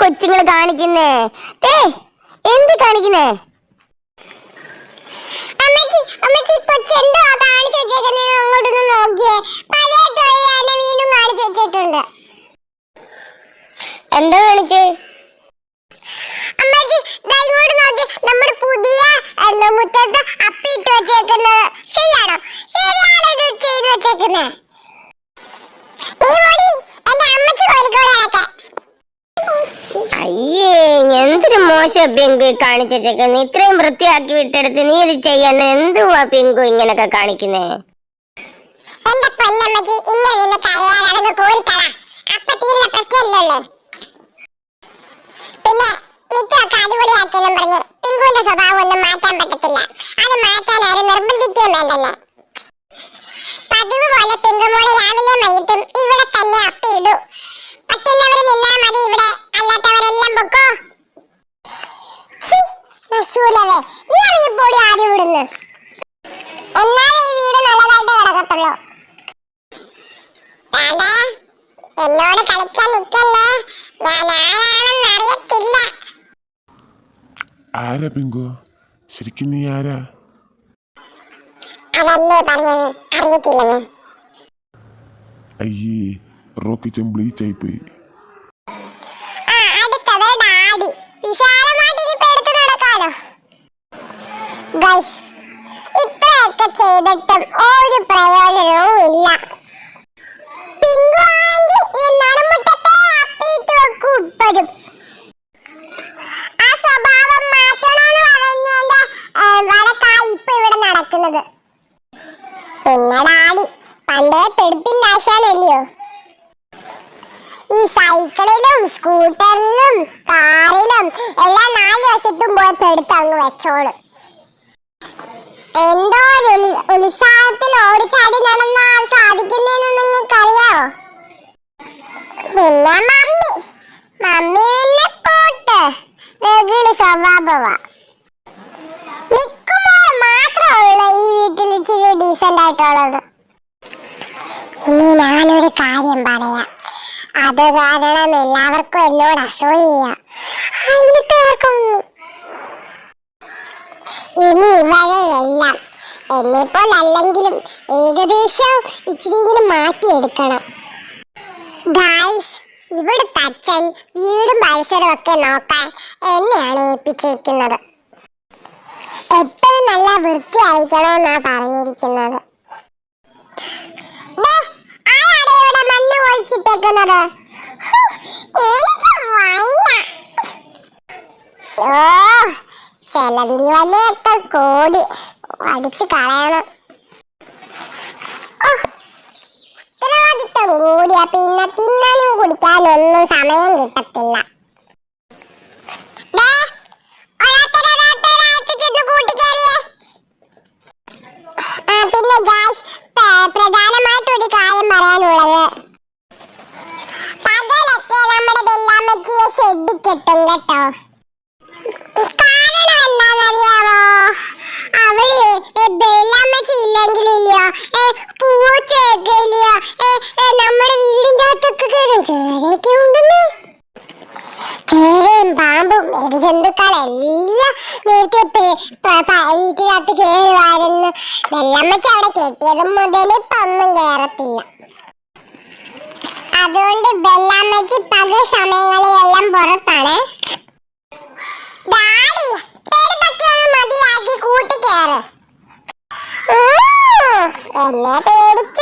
കൊച്ചുങ്ങൾ കാണിക്കുന്നേ? ഏ എന്ത് കാണിക്കുന്നേ? എന്താ കാണിച്ചേ നമ്മുടെ പുതിയ എന്താ മുറ്റത്ത് അപ്പിട്ട് വെച്ചേക്കുന്നത് ശരിയാണോ? ശരിയാണോ ഇത് ചെയ്തു വെച്ചേക്കുന്നത് നീ പോടി എന്റെ അമ്മച്ചി കോഴിക്കോട് അയ്യേ എന്തൊരു മോശം പിങ്കു കാണിച്ചു വെച്ചേക്കുന്നത് ഇത്രയും വൃത്തിയാക്കി വിട്ടെടുത്ത് നീ ഇത് ചെയ്യാൻ എന്തുവാ പിങ്കു ഇങ്ങനൊക്കെ കാണിക്കുന്നേ? എന്റെ പൊന്നമ്മക്ക് ഇങ്ങനെ നിന്ന് കരയാതെ കോരിക്കള അപ്പൊ തീരുന്ന പ്രശ്നമില്ലല്ലോ. പിന്നെ മിറ്റമൊക്കെ അടിപൊളിയാക്കിയെന്നും പറഞ്ഞ് പിങ്കുവിന്റെ സ്വഭാവം ഒന്നും മാറ്റാൻ പറ്റത്തില്ല. അത് മാറ്റാൻ ആരും നിർബന്ധിക്കുകയും വേണ്ടെന്നെ. പതിവ് പോലെ പിങ്കുമോൾ രാവിലെ വൈകിട്ടും ഇവിടെ തന്നെ അപ്പിയിടൂ. പറ്റുന്നവര് നിന്നാ മതി ഇവിടെ. അല്ലാത്തവരെല്ലാം പൊക്കോ. ഛീ, നശൂലവേ നീ ഇറങ്ങിപ്പോടി ആദ്യം ഇവിടുന്ന്. എന്നാലേ ഈ വീട് നല്ലതായിട്ട് കിടക്കത്തുള്ളൂ. എന്നോട് കളിക്കാൻ നിൽക്കല്ലേ ഞാൻ ആരാണെന്ന് അറിയത്തില്ല. ആരാ പിങ്കു? ശരിക്കും നീ ആരാ? അതല്ലേ പറഞ്ഞത്. അറിയത്തില്ലെന്ന്. അയ്യേ റോക്കിച്ചൻ ബ്ലീച്ച് ആയിപ്പോയി ഇത്രയൊക്കെ ചെയ്തിട്ടും ഒരു ഇല്ല. ആണെങ്കിൽ ഈ പണ്ടേ പെടുപ്പിൻ വെക്കും ഇപ്പഴും ആ സ്വഭാവം മാറ്റണമെന്ന് പറഞ്ഞതിന്റെ വഴക്കായി ഇപ്പൊ ഇവിടെ നടക്കുന്നത് പിന്നെ ഡാഡി പണ്ടേ പെടുപ്പിന്റെ ആശാനല്ലയോ ഈ സൈക്കിളിലും സ്കൂട്ടറിലും കാറിലും എല്ലാം നാല് വശത്തും പോയി പെടുത്ത് അങ്ങ് വെച്ചോളും. എന്തോ ഒരു ഉത്സാഹത്തിൽ ഓടിച്ചാടി നടന്നാൽ സാധിക്കുന്നതെന്ന് നിങ്ങൾക്ക് അറിയാവോ പിന്നെ മമ്മി. മമ്മി പിന്നെ പോട്ട്. വെകിളി സ്വഭാവമാ മിക്കുമ്പോൾ മാത്രമുള്ള ഈ വീട്ടിൽ ഇച്ചിരി ഡീസന്റ് ആയിട്ടുള്ളത്. ഇനി ഞാനൊരു കാര്യം പറയാം. അത് കാരണം എല്ലാവർക്കും എന്നോട് അസൂയ ഇനി ഇവരെയെല്ലാം എന്നെപ്പോൾ അല്ലെങ്കിലും ഏകദേശം ഇച്ചിരിയെങ്കിലും മാറ്റിയെടുക്കണം. ഗായ്സ് ഇവിടുത്തെ അച്ഛൻ വീടും പരിസരവും ഒക്കെ നോക്കാൻ എന്നെയാണ് ഏൽപ്പിച്ചിരിക്കുന്നത്. എപ്പോഴും നല്ല വൃത്തിയായിരിക്കണമെന്നാണ് പറഞ്ഞിരിക്കുന്നത്. മണ്ണ് കുഴിച്ചിട്ടേക്കുന്നത്? എനിക്ക് വയ്യ. ഓ ചെലന്തി വലയൊക്കെ കൂടി അടിച്ചു കളയണം ഉത്തരവാദിത്തം കൂടിയാ പിന്നെ തിന്നാനും കുടിക്കാനൊന്നും സമയം കിട്ടത്തില്ല കെട്ടും കേട്ടോ. കാരണം എന്താണെന്നറിയാമോ? അവൾ ബെല്ലാമ്മച്ചി ഇല്ലെങ്കിലില്ലയോ? പൂച്ചയൊക്കെ ഇല്ലയോ? നമ്മുടെ വീടിന്റെ അകത്തൊക്കെ കയറും. ചേരയൊക്കെ ഉണ്ടെന്നേ. ചേരയും പാമ്പും എരിജന്തുക്കളെല്ലാം നേരത്തെ വീട്ടിനകത്ത് കയറുമായിരുന്നു. വെള്ളമ്മച്ച അവിടെ കെട്ടിയത് മുതൽ ഇപ്പൊ ഒന്നും കയറത്തില്ല. അതുകൊണ്ട് വെള്ളമ്മച്ചി പല സമയങ്ങളിലെല്ലാം പുറത്താണ്. ഡാഡി പേടിപ്പൊക്കെ